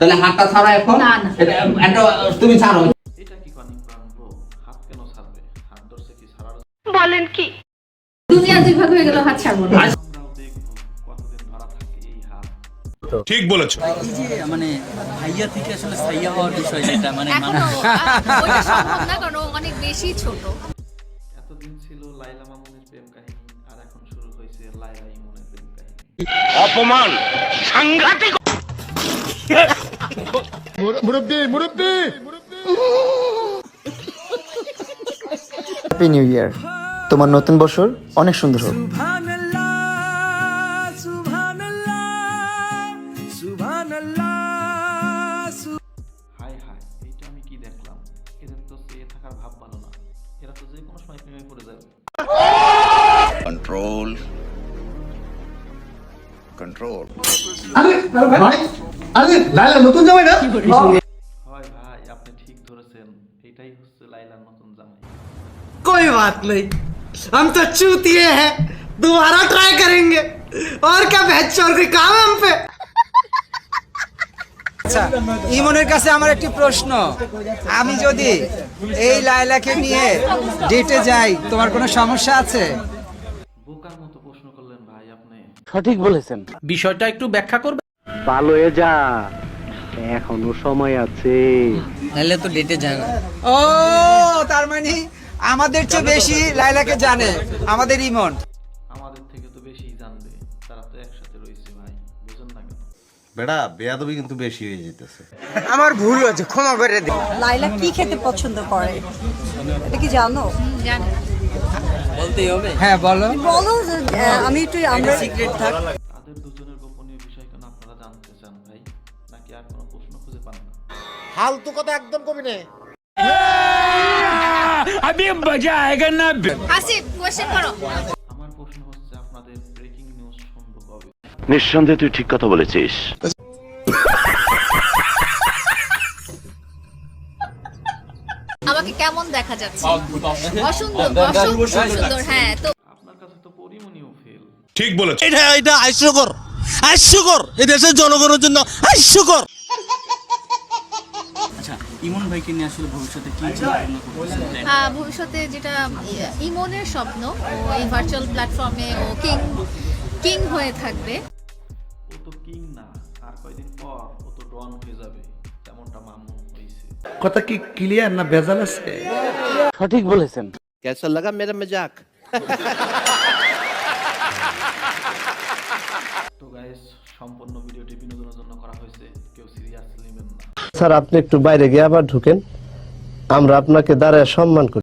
তাহলে হাতটা ছাড়া এখন। না, না। এটা তুমি ছাড়ো। এটা কি কন হাত কেন ছাড়বে? হাত ধরছে কি? ছাড়ার দুনিয়া দুই ভাগ হয়ে গেল হাত ছাড়বো না। আমরাও দেখব কতদিন ধরা থাকে এই হাত। ঠিক বলেছ। মানে ভাইয়া থেকে আসলে সাইয়া হওয়ার বিষয় যেটা মানে না কারণ অনেক বেশি ছোট। এতদিন ছিল লাইলা মামুনের প্রেম কাহিনী আর এখন শুরু হয়েছে লাইলা ইমনের প্রেম কাহিনী। অপমান সাংঘাতিক হ্যাপি নিউ ইয়ার তোমার নতুন বছর অনেক সুন্দর হোক। হাই হাই এইটা আমি কি দেখলাম? এদের তো চেয়ে থাকার ভাব ভালো না। এরা তো যে কোনো সময় প্রেমে পড়ে যাবে। কন্ট্রোল কন্ট্রোল হয় ভাই আপনি ঠিক ধরেছেন এটাই হচ্ছে লাইলার নতুন জামাই कोई बात नहीं हम तो चूतिए हैं दोबारा ट्राई करेंगे और क्या बहस चोर कोई काम है हम पे আচ্ছা ইমনের কাছে আমার একটি প্রশ্ন আমি যদি এই লায়লাকে নিয়ে ডেটে যাই তোমার কোনো সমস্যা আছে বোকার মতো প্রশ্ন করলেন ভাই আপনি বিষয়টা একটু ব্যাখ্যা করবে নাহলে তো ডেটে ও তার মানে আমাদের চেয়ে বেশি লায়লাকে জানে আমাদের ইমন। আমাদের থেকে তো বেশি জানবে। তারা তো একসাথে রয়েছে ভাই বুঝেন না কেন? বেড়া বেয়াদবি কিন্তু বেশি হয়ে যেতেছে। আমার ভুল হয়েছে ক্ষমা করে দে লাইলা কি খেতে পছন্দ করে? এটা কি জানো? জানি বলতেই হবে। হ্যাঁ বলো। বলো আমি একটু আমরা সিক্রেট থাক। আসিফ কোয়েশ্চেন করো। আমার প্রশ্ন হচ্ছে আপনাদের ব্রেকিং নিউজ কবে? নিঃসন্দেহে তুই ঠিক কথা বলেছিস। আমাকে কেমন দেখা যাচ্ছে? অসুন্দর অসুন্দর হ্যাঁ তো আপনার কাছে তো পরিমণিও ফেল ঠিক বলেছ। এটা এটা হাস্যকর হাস্যকর এই দেশের জনগণের জন্য হাস্যকর আচ্ছা ইমন ভাইকে নিয়ে আসলে ভবিষ্যতে কি আহ, ভবিষ্যতে যেটা ই- ইমনের স্বপ্ন ও এই ভার্চুয়াল প্ল্যাটফর্মে ও কিং কিং হয়ে থাকবে। ও তো কিং না আর কয়দিন পর ও তো ডন হয়ে যাবে যেমনটা মামুন হয়েছে কথা কি ক্লিয়ার না ভেজাল আছে? কেসা লাগা মেরা মজাক তো গাইস সম্পূর্ণ ভিডিওটি বিনোদনের জন্য করা হয়েছে কেউ সিরিয়াস নেবেন না। স্যার আপনি একটু বাইরে গিয়ে আবার ঢুকেন। আমরা আপনাকে দাঁড়ায় সম্মান করি।